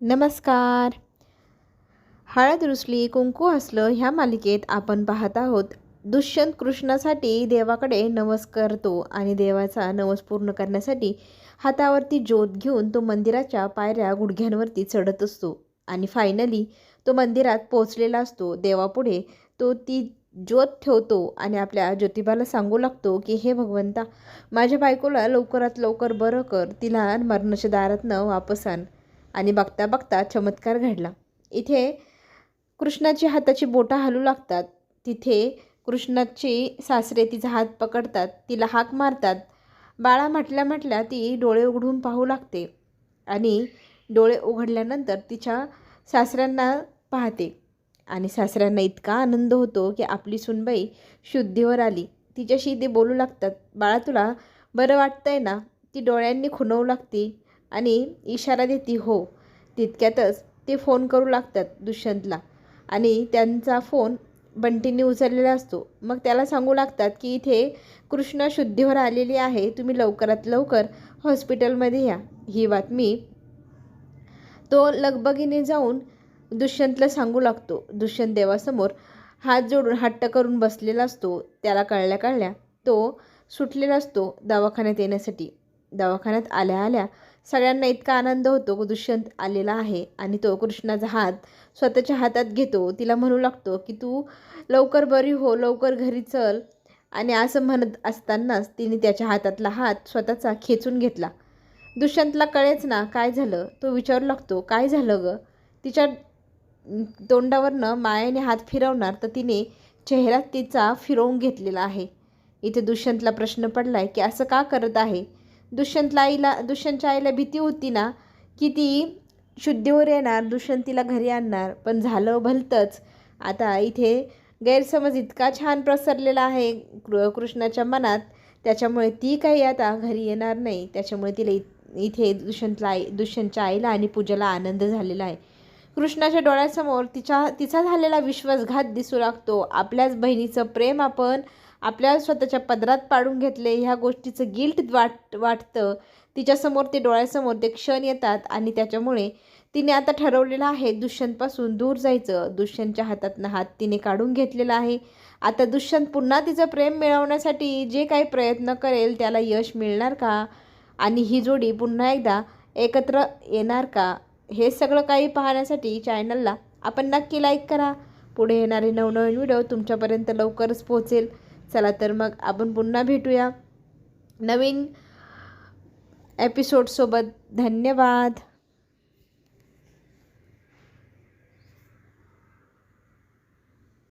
नमस्कार. हळद रुसली कुंकू हसलं ह्या मालिकेत आपण पाहत आहोत. दुष्यंत कृष्णासाठी देवाकडे नवस करतो आणि देवाचा नवस पूर्ण करण्यासाठी हातावरती ज्योत घेऊन तो मंदिराच्या पायऱ्या गुडघ्यांवरती चढत असतो आणि फायनली तो मंदिरात पोचलेला असतो. देवापुढे तो ती ज्योत ठेवतो आणि आपल्या ज्योतिबाला सांगू लागतो की हे भगवंता माझ्या बायकोला लवकरात लवकर बरं कर. तिला मरणाच्या दारातनं वापस आण आणि बघता बघता चमत्कार घडला. इथे कृष्णाची हाताची बोटं हलू लागतात. तिथे कृष्णाची सासरे तिचा हात पकडतात. तिला हाक मारतात. बाळा म्हटल्या म्हटल्या ती डोळे उघडून पाहू लागते आणि डोळे उघडल्यानंतर तिच्या सासऱ्यांना पाहते. आणि सासऱ्यांना इतका आनंद होतो की आपली सुनबाई शुद्धीवर आली. तिच्याशी ते बोलू लागतात. बाळा तुला बरं वाटतंय ना? ती डोळ्यांनी खुणवू लागते. आणि इशारा देते हो. तितक्यातच ते फोन करू लागतात दुष्यंतला आणि त्यांचा फोन बंटीने उचललेला असतो. मग त्याला सांगू लागतात की इथे कृष्ण शुद्धीवर आलेली आहे. तुम्ही लवकरात लवकर हॉस्पिटलमध्ये या. ही बातमी तो लगबगीने जाऊन दुष्यंतला सांगू लागतो. दुष्यंत देवासमोर हात जोडून हट्ट करून बसलेला असतो. त्याला कळल्या कळल्या तो सुटलेला असतो दवाखान्यात येण्यासाठी. दवाखान्यात आल्या आल्या सगळ्यांना इतका आनंद होतो की दुष्यंत आलेला आहे आणि तो कृष्णाचा हात स्वतःच्या हातात घेतो. तिला म्हणू लागतो की तू लवकर बरी हो लवकर घरी चल. आणि असं म्हणत असतानाच तिने त्याच्या हातातला हात स्वतःचा खेचून घेतला. दुष्यंतला कळेच ना काय झालं. तो विचारू लागतो काय झालं गं? तिच्या तोंडावरनं मायाने हात फिरवणार तर तिने चेहरा तिचा फिरवून घेतलेला आहे. इथे दुष्यंतला प्रश्न पडला आहे की असं का करत आहे? दुष्यंतला आईला दुष्यंतच्या आईला भीती होती ना की ती शुद्धीवर येणार दुष्यंतीला घरी आणणार. पण झालं भलतंच. आता इथे गैरसमज इतका छान प्रसरलेला आहे कृ कृष्णाच्या मनात. त्याच्यामुळे ती काही आता घरी येणार नाही. त्याच्यामुळे तिला इ इथे दुष्यंतला आई दुष्यंतच्या आईला आणि पूजाला आनंद झालेला आहे. कृष्णाच्या डोळ्यासमोर तिच्या तिचा झालेला विश्वासघात दिसू लागतो. आपल्याच बहिणीचं प्रेम आपण आपल्या स्वतःच्या पदरात पाडून घेतले ह्या गोष्टीचं गिल्ट वाट वाटतं. तिच्यासमोर ते डोळ्यासमोर ते क्षण येतात आणि त्याच्यामुळे तिने आता ठरवलेलं आहे दुष्यंतपासून दूर जायचं. दुष्यंतच्या हातातनं हात तिने काढून घेतलेला आहे. आता दुष्यंत पुन्हा तिचं प्रेम मिळवण्यासाठी जे काही प्रयत्न करेल त्याला यश मिळणार का? आणि ही जोडी पुन्हा एकदा एकत्र येणार का? हे सगळं काही पाहण्यासाठी चॅनलला आपण नक्की लाईक करा. पुढे येणारे नवनवीन व्हिडिओ तुमच्यापर्यंत लवकरच पोहोचेल. चला तर मग आपण पुन्हा भेटूया. नवीन एपिसोडसोबत धन्यवाद.